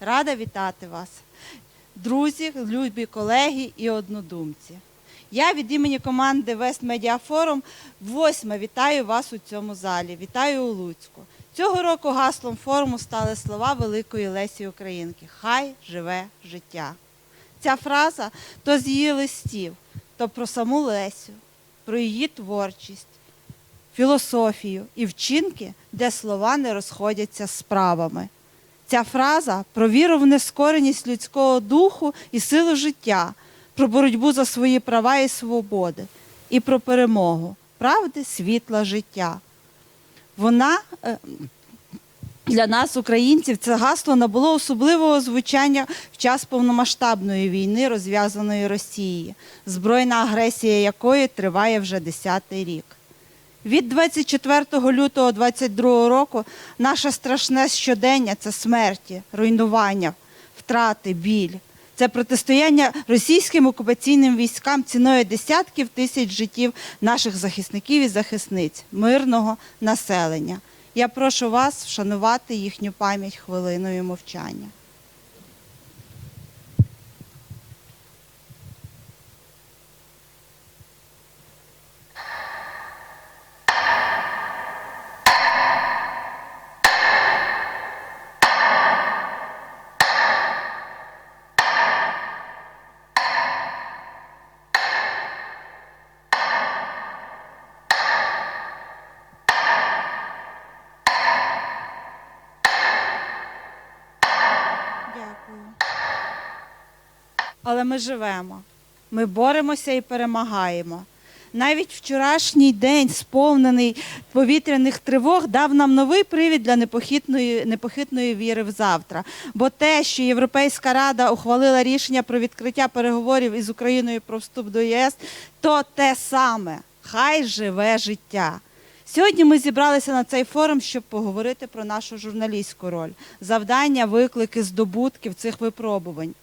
Рада вітати вас, друзі, любі колеги і однодумці. Я від імені команди West Media Forum восьме вітаю вас у цьому залі. Вітаю у Луцьку. Цього року гаслом форуму стали слова великої Лесі Українки Хай живе життя. Ця фраза то з її листів, то про саму Лесю, про її творчість, філософію і вчинки, де слова не розходяться з справами. Ця фраза про віру в нескореність людського духу і силу життя, про боротьбу за свої права і свободи, і про перемогу, правди, світла життя. Вона е, для нас, українців, це гасло набуло особливого звучання в час повномасштабної війни, розв'язаної Росії, збройна агресія якої триває вже 10-й рік. Від 24 лютого 22 року наше страшне щодення це смерті, руйнування, втрати, біль. Це протистояння російським окупаційним військам ціною десятків тисяч життів наших захисників і захисниць, мирного населення. Я прошу вас вшанувати їхню пам'ять хвилиною мовчання. Але ми живемо. Ми боремося і перемагаємо. Навіть вчорашній день, сповнений повітряних тривог, дав нам новий привід для непохитної, непохитної віри в завтра. Бо те, що Європейська рада ухвалила рішення про відкриття переговорів із Україною про вступ до ЄС, то те саме. Хай живе життя. Сьогодні ми зібралися на цей форум, щоб поговорити про нашу журналістську роль, завдання, виклики, здобутків цих випробувань.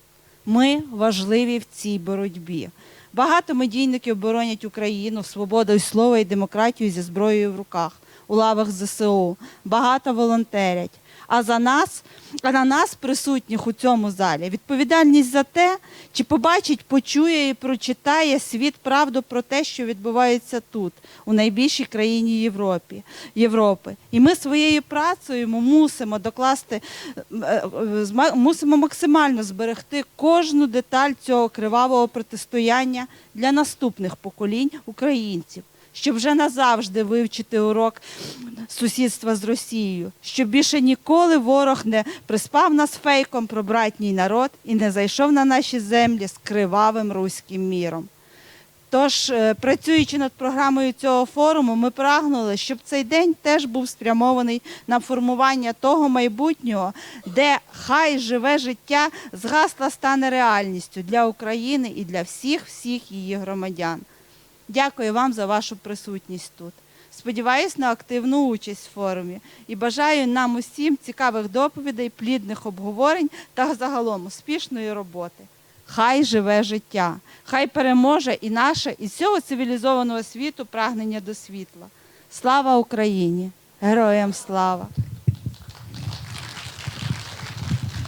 Ми важливі в цій боротьбі. Багато медійників боронять Україну, свободу і слова і демократію зі зброєю в руках у лавах ЗСУ. Багато волонтерять. А за нас, а на нас, присутніх у цьому залі, відповідальність за те, чи побачить, почує і прочитає світ правду про те, що відбувається тут, у найбільшій країні Європі, Європи. І ми своєю працею мусимо докласти, е, е, мусимо максимально зберегти кожну деталь цього кривавого протистояння для наступних поколінь українців. Щоб вже назавжди вивчити урок сусідства з Росією, щоб більше ніколи ворог не приспав нас фейком про братній народ і не зайшов на наші землі з кривавим руським міром. Тож, е, працюючи над програмою цього форуму, ми прагнули, щоб цей день теж був спрямований на формування того майбутнього, де хай живе життя з гасла стане реальністю для України і для всіх всіх її громадян. Дякую вам за вашу присутність тут. Сподіваюсь на активну участь в форумі і бажаю нам усім цікавих доповідей, плідних обговорень та загалом успішної роботи. Хай живе життя, хай переможе і наше, і всього цивілізованого світу прагнення до світла. Слава Україні! Героям слава!